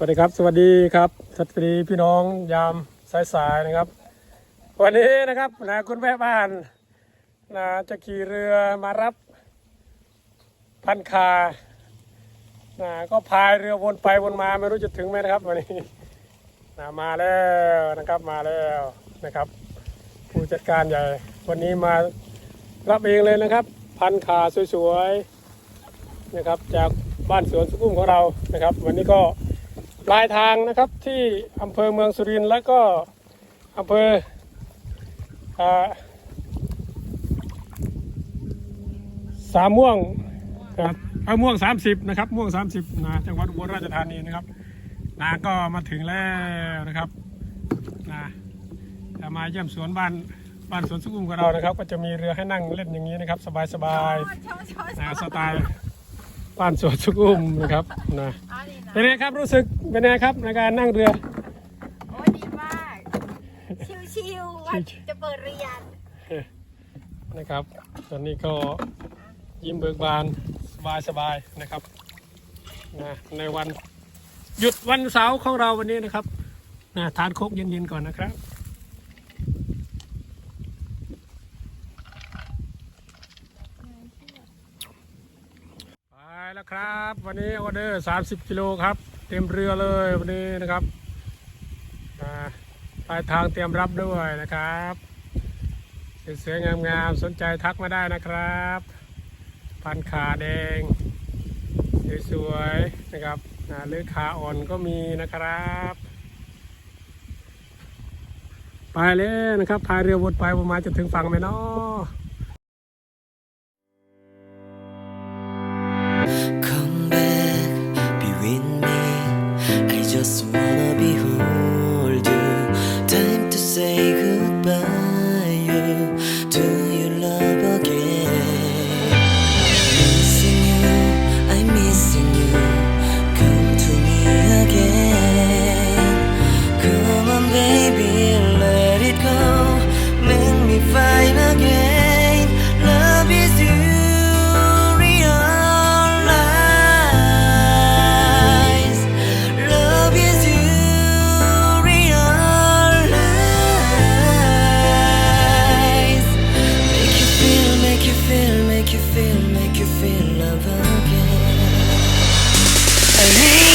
สวัสดีครับ สวัสดีครับสวัสดีพี่น้องยามสายๆนะครับ วันนี้นะครับนะคุณแม่บ้านนะจะขี่เรือมารับพันคานะก็พายเรือวนไปวนมาไม่รู้จะถึงไหมนะครับวันนี้นะมาแล้วนะครับมาแล้วนะครับ ผู้จัดการใหญ่ วันนี้มารับเองเลยนะครับ พันคาสวยๆนะครับ จากบ้านสวนสุขุมของเรานะครับ วันนี้ก็ ปลายทางนะครับที่อำเภอเมืองสุรินทร์และก็อำเภอสามม่วงนะครับเอาม่วง 30 นะครับ ม่วง 30นะจังหวัดอุบลราชธานีนะครับนาก็มาถึงแล้วนะครับนะจะมาเยี่ยมสวนบ้านบ้านสวนสุขุมของเรานะครับ ก็จะมีเรือให้นั่งเล่นอย่างนี้นะครับ สบายๆนะสไตล์ บ้านสวนสุขุมนะครับนะอ๋อดีนะเป็นไงครับรู้สึกเป็นไงครับในการนั่งเรือโอ้ยดีมากชิวๆว่าจะเปิดเรียนนะครับ ตอนนี้ก็ยิ้มเบิกบานสบายสบายๆนะครับนะในวันหยุดวันเสาร์ของเราวันนี้นะครับนะทานโคกเย็นๆก่อนนะครับ ไปแล้ว ครับ วันนี้ออเดอร์30กิโลครับ เต็มเรือเลยวันนี้นะครับปลายทางเตรียมรับด้วยนะครับสวยๆงามๆสนใจทักมาได้นะครับ พันขาแดง สวยๆนะครับหรือขาอ่อนก็มีนะครับ ไปเลยนะครับพายเรือวนไปวนมาจะถึงฝั่งไหมเนาะ love again. I need